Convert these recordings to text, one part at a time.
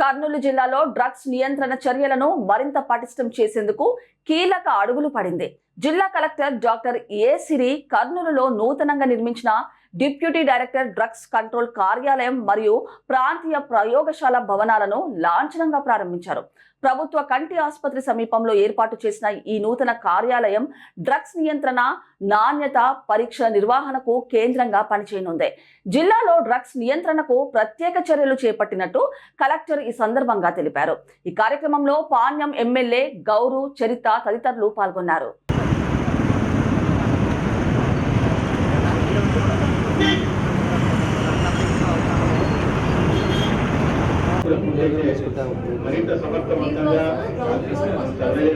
కర్నూలు జిల్లాలో డ్రగ్స్ నియంత్రణ చర్యలను మరింత పటిష్టం చేసేందుకు కీలక అడుగులు పడింది. జిల్లా కలెక్టర్ డాక్టర్ ఏ సిరి కర్నూలులో నూతనంగా నిర్మించిన డిప్యూటీ డైరెక్టర్ డ్రగ్స్ కంట్రోల్ కార్యాలయం మరియు ప్రాంతీయ ప్రయోగశాల భవనాలను లాంఛనంగా ప్రారంభించారు. ప్రభుత్వ కంటి ఆసుపత్రి సమీపంలో ఏర్పాటు చేసిన ఈ నూతన కార్యాలయం డ్రగ్స్ నియంత్రణ నాణ్యత పరీక్ష నిర్వహణకు కేంద్రంగా పనిచేయనుంది. జిల్లాలో డ్రగ్స్ నియంత్రణకు ప్రత్యేక చర్యలు చేపట్టినట్టు కలెక్టర్ ఈ సందర్భంగా తెలిపారు. ఈ కార్యక్రమంలో పాణ్యం ఎమ్మెల్యే గౌరు చరిత తదితరులు పాల్గొన్నారు. మరింత సమర్థవంతంగా సర్వే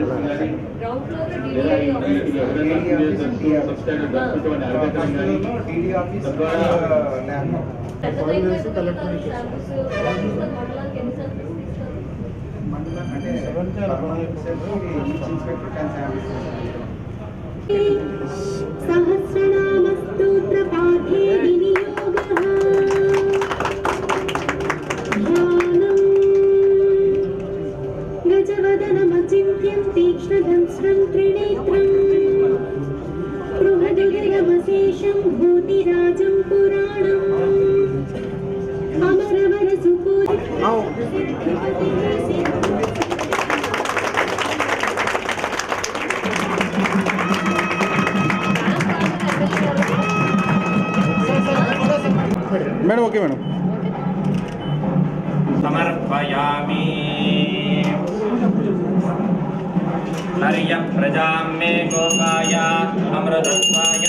సహస్ర शम्भूतिराजं पुराणम्। अमरवरसुपुर। Madam okay madam. समर्पयामि। हरियं मे गोपाय अमृतत्वाय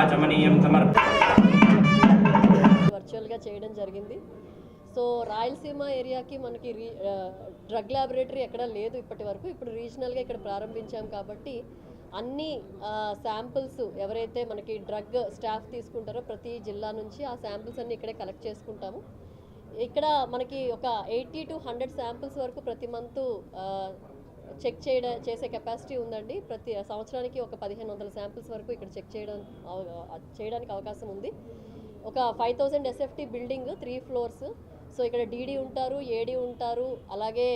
ఆచమనీయం వర్చువల్గా చేయడం జరిగింది. సో రాయలసీమ ఏరియాకి మనకి రీ డ్రగ్ ల్యాబొరేటరీ ఎక్కడా లేదు ఇప్పటి వరకు. ఇప్పుడు రీజనల్గా ఇక్కడ ప్రారంభించాం కాబట్టి అన్ని శాంపుల్స్ ఎవరైతే మనకి డ్రగ్ స్టాఫ్ తీసుకుంటారో ప్రతి జిల్లా నుంచి ఆ శాంపుల్స్ అన్నీ ఇక్కడే కలెక్ట్ చేసుకుంటాము. ఇక్కడ మనకి ఒక ఎయిటీ టు హండ్రెడ్ శాంపిల్స్ వరకు ప్రతి మంత్ చెక్ చేయడం చేసే కెపాసిటీ ఉందండి. ప్రతి సంవత్సరానికి ఒక పదిహేను వందల శాంపిల్స్ వరకు ఇక్కడ చెక్ చేయడం చేయడానికి అవకాశం ఉంది. ఒక five thousand SFT building three floors. So ఇక్కడ డీడీ ఉంటారు ఏడీ ఉంటారు అలాగే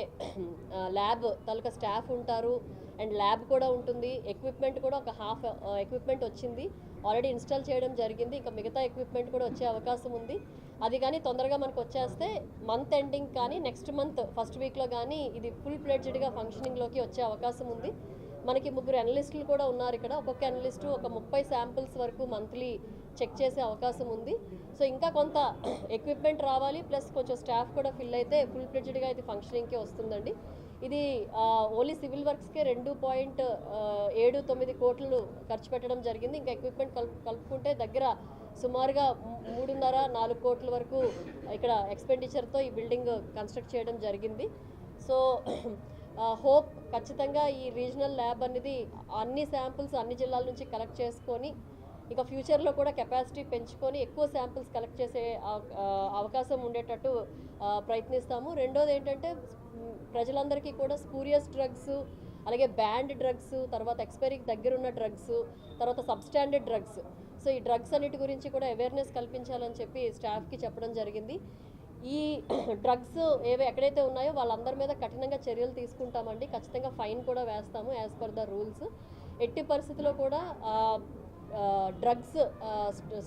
ల్యాబ్ తాలూకా స్టాఫ్ ఉంటారు. అండ్ ల్యాబ్ కూడా ఉంటుంది. ఎక్విప్మెంట్ కూడా ఒక హాఫ్ ఎక్విప్మెంట్ uh, వచ్చింది. ఆల్రెడీ ఇన్స్టాల్ చేయడం జరిగింది. ఇంకా మిగతా ఎక్విప్మెంట్ కూడా వచ్చే అవకాశం ఉంది. అది కానీ తొందరగా మనకు వచ్చేస్తే మంత్ ఎండింగ్ కానీ నెక్స్ట్ మంత్ ఫస్ట్ వీక్లో కానీ ఇది ఫుల్ ప్లెడ్జ్డ్గా ఫంక్షనింగ్లోకి వచ్చే అవకాశం ఉంది. మనకి ముగ్గురు అనలిస్టులు కూడా ఉన్నారు ఇక్కడ. ఒక్కొక్క అనలిస్టు ఒక ముప్పై శాంపిల్స్ వరకు మంత్లీ చెక్ చేసే అవకాశం ఉంది. సో ఇంకా కొంత ఎక్విప్మెంట్ రావాలి. ప్లస్ కొంచెం స్టాఫ్ కూడా ఫిల్ అయితే ఫుల్ ఫ్లెడ్జ్డ్గా ఇది ఫంక్షనింగ్కి వస్తుందండి. ఇది ఓన్లీ సివిల్ వర్క్స్కే రెండు పాయింట్ ఏడు తొమ్మిది కోట్లు ఖర్చు పెట్టడం జరిగింది. ఇంకా ఎక్విప్మెంట్ కలుపు కలుపుకుంటే దగ్గర సుమారుగా మూడున్నర నాలుగు కోట్ల వరకు ఇక్కడ ఎక్స్పెండిచర్తో ఈ బిల్డింగ్ కన్స్ట్రక్ట్ చేయడం జరిగింది. సో హోప్ ఖచ్చితంగా ఈ రీజనల్ ల్యాబ్ అనేది అన్ని శాంపిల్స్ అన్ని జిల్లాల నుంచి కలెక్ట్ చేసుకొని ఇక ఫ్యూచర్లో కూడా కెపాసిటీ పెంచుకొని ఎక్కువ శాంపిల్స్ కలెక్ట్ చేసే అవకాశం ఉండేటట్టు ప్రయత్నిస్తాము. రెండోది ఏంటంటే ప్రజలందరికీ కూడా స్పూరియస్ డ్రగ్స్ అలాగే బ్యాండ్ డ్రగ్స్ తర్వాత ఎక్స్పైరీకి దగ్గరున్న డ్రగ్స్ తర్వాత సబ్స్టాండర్డ్ డ్రగ్స్. సో ఈ డ్రగ్స్ అన్నిటి గురించి కూడా అవేర్నెస్ కల్పించాలని చెప్పి స్టాఫ్కి చెప్పడం జరిగింది. ఈ డ్రగ్స్ ఏవి ఎక్కడైతే ఉన్నాయో వాళ్ళందరి మీద కఠినంగా చర్యలు తీసుకుంటామండి. ఖచ్చితంగా ఫైన్ కూడా వేస్తాము యాజ్ పర్ ద రూల్స్. ఎట్టి పరిస్థితిలో కూడా డ్రగ్స్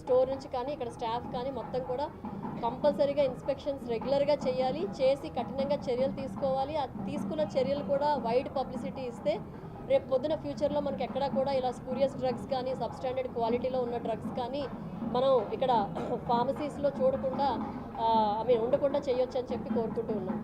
స్టోర్ నుంచి కానీ ఇక్కడ స్టాఫ్ కానీ మొత్తం కూడా కంపల్సరీగా ఇన్స్పెక్షన్స్ రెగ్యులర్గా చేయాలి. చేసి కఠినంగా చర్యలు తీసుకోవాలి. ఆ తీసుకున్న చర్యలు కూడా వైడ్ పబ్లిసిటీ ఇస్తే రేపు పొద్దున ఫ్యూచర్లో మనకి ఎక్కడా కూడా ఇలా స్పూరియస్ డ్రగ్స్ కానీ సబ్స్టాండర్డ్ క్వాలిటీలో ఉన్న డ్రగ్స్ కానీ మనం ఇక్కడ ఫార్మసీస్లో చూడకుండా ఐ మీన్ ఉండకుండా చేయొచ్చు అని చెప్పి కోరుకుంటూ ఉన్నాం.